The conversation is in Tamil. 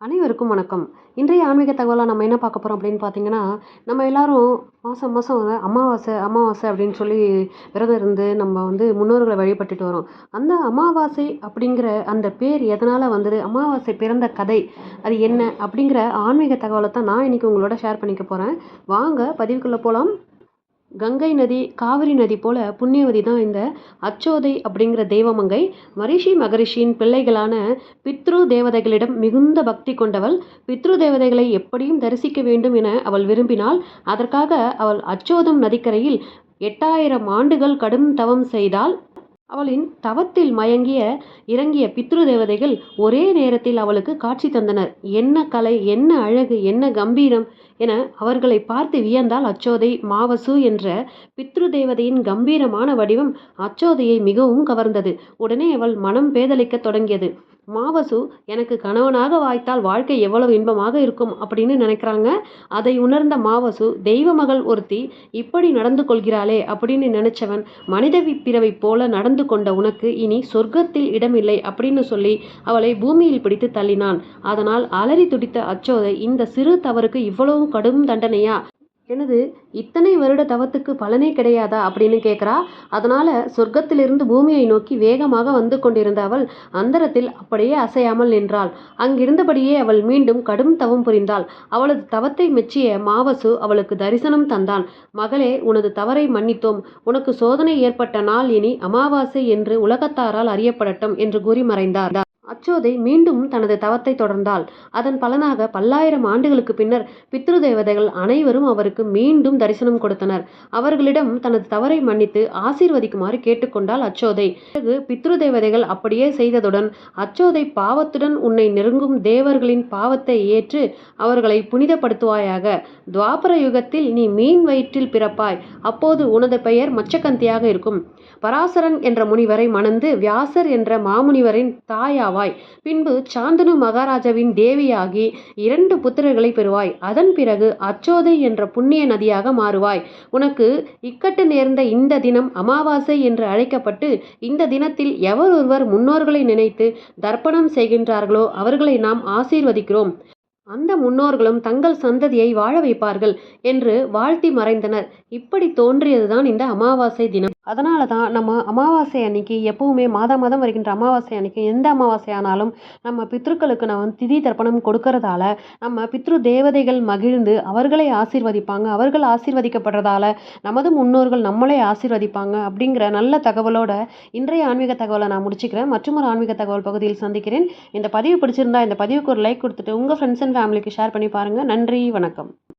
அனைவருக்கும் வணக்கம். இன்றைய ஆன்மீக தகவலாக நம்ம என்ன பார்க்க போகிறோம் அப்படின்னு பார்த்தீங்கன்னா நம்ம எல்லாரும் மாதம் மாதம் அமாவாசை அமாவாசை அப்படின்னு சொல்லி விரதம் இருந்து நம்ம வந்து முன்னோர்களை வழிபட்டுட்டு வரோம். அந்த அமாவாசை அப்படிங்கிற அந்த பேர் எதனால் வந்தது? அமாவாசை பிறந்த கதை அது என்ன? அப்படிங்கிற ஆன்மீக தகவலை தான் நான் இன்றைக்கி உங்களோட ஷேர் பண்ணிக்க போகிறேன் வாங்க பதிவுக்குள்ளே போகலாம் கங்கை நதி காவிரி நதி போல புண்ணியவதி தான் இந்த அச்சோதை அப்படிங்கிற தெய்வமங்கை. மரிஷி மகரிஷியின் பிள்ளைகளான பித்ரு தேவதைகளிடம் மிகுந்த பக்தி கொண்டவள். பித்ரு தேவதைகளை எப்படியும் தரிசிக்க வேண்டும் என அவள் விரும்பினாள் அதற்காக அவள் அச்சோதம் நதிக்கரையில் எட்டாயிரம் ஆண்டுகள் கடும் தவம் செய்தால் அவளின் தவத்தில் மயங்கிய இறங்கிய பித்ரு தேவதைகள் ஒரே நேரத்தில் அவளுக்கு காட்சி தந்தனர். என்ன கலை என்ன அழகு என்ன கம்பீரம் என அவர்களை பார்த்து வியந்தால் அச்சோதை மாவசு என்ற பித்ரு தேவதையின் கம்பீரமான வடிவம் அச்சோதையை மிகவும் கவர்ந்தது. உடனே அவள் மனம் பேதலிக்க தொடங்கியது. மாவசு எனக்கு கணவனாக வாய்த்தால் வாழ்க்கை எவ்வளவு இன்பமாக இருக்கும் அப்படின்னு நினைக்கிறாங்க. அதை உணர்ந்த மாவசு தெய்வ மகள் ஒருத்தி இப்படி நடந்து கொள்கிறாளே அப்படின்னு நினைச்சவன் மனித பிறவை போல நடந்து கொண்ட உனக்கு இனி சொர்க்கத்தில் இடமில்லை அப்படின்னு சொல்லி அவளை பூமியில் பிடித்து தள்ளினான். அதனால் அலறி துடித்த அச்சோதை இந்த சிறு தவறுக்கு இவ்வளவு கடும் தண்டனையா? எனது இத்தனை வருட தவத்துக்கு பலனே கிடையாதா அப்படின்னு கேட்குறா. அதனால் சொர்க்கத்திலிருந்து பூமியை நோக்கி வேகமாக வந்து கொண்டிருந்த அவள் அந்தரத்தில் அப்படியே அசையாமல் நின்றாள். அங்கிருந்தபடியே அவள் மீண்டும் கடும் தவம் புரிந்தாள். அவளது தவத்தை மெச்சிய மாவசு அவளுக்கு தரிசனம் தந்தான். மகளே உனது தவறை மன்னித்தோம். உனக்கு சோதனை ஏற்பட்ட நாள் இனி அமாவாசை என்று உலகத்தாரால் அறியப்படட்டும் என்று கூறி மறைந்தார். அச்சோதை மீண்டும் தனது தவத்தை தொடர்ந்தாள். அதன் பலனாக பல்லாயிரம் ஆண்டுகளுக்கு பின்னர் பித்ரு தேவதைகள் அனைவரும் அவருக்கு மீண்டும் தரிசனம் கொடுத்தனர். அவர்களிடம் தனது தவறை மன்னித்து ஆசீர்வதிக்குமாறு கேட்டுக்கொண்டாள் அச்சோதை. பிறகு பித்ரு தேவதைகள் அப்படியே செய்ததுடன் அச்சோதை பாவத்துடன் உன்னை நெருங்கும் தேவர்களின் பாவத்தை ஏற்று அவர்களை புனிதப்படுத்துவாயாக. துவாபர யுகத்தில் நீ மீன் வயிற்றில் பிறப்பாய். அப்போது உனது பெயர் மச்சகந்தியாக இருக்கும். பராசரன் என்ற முனிவரை மணந்து வியாசர் என்ற மாமுனிவரின் தாயாவாய் பின்பு சாந்தனு மகாராஜாவின் தேவியாகி இரண்டு புத்திரர்களை பெறுவாய். அதன் பிறகு அச்சோதை என்ற புண்ணிய நதியாக மாறுவாய். உனக்கு இக்கட்டு நேர்ந்த இந்த தினம் அமாவாசை என்று அழைக்கப்பட்டு இந்த தினத்தில் எவர் ஒருவர் முன்னோர்களை நினைத்து தர்ப்பணம் செய்கின்றார்களோ அவர்களை நாம் ஆசீர்வதிக்கிறோம். அந்த முன்னோர்களும் தங்கள் சந்ததியை வாழ வைப்பார்கள் என்று வாழ்த்தி மறைந்தனர். இப்படி தோன்றியதுதான் இந்த அமாவாசை தினம். அதனால தான் நம்ம அமாவாசை அன்னைக்கு எப்பவுமே மாதம் மாதம் வருகின்ற அமாவாசை அன்னைக்கு எந்த அமாவாசை ஆனாலும் நம்ம பித்ருக்களுக்கு நம்ம திதி தர்ப்பணம் கொடுக்கறதால நம்ம பித்ரு தேவதைகள் மகிழ்ந்து அவர்களை ஆசீர்வதிப்பாங்க அவர்கள் ஆசீர்வதிக்கப்படுறதால நமது முன்னோர்கள் நம்மளே ஆசீர்வதிப்பாங்க அப்படிங்கிற நல்ல தகவலோட இன்றைய ஆன்மீக தகவலை நான் முடிச்சுக்கிறேன். மற்றும் ஒரு ஆன்மீக தகவல் பகுதியில் சந்திக்கிறேன். இந்த பதிவு பிடிச்சிருந்தா இந்த பதிவுக்கு ஒரு லைக் கொடுத்துட்டு உங்கள் ஃப்ரெண்ட்ஸ் அண்ட் ஃபேமிலிக்கு ஷேர் பண்ணி பாருங்கள் நன்றி வணக்கம்.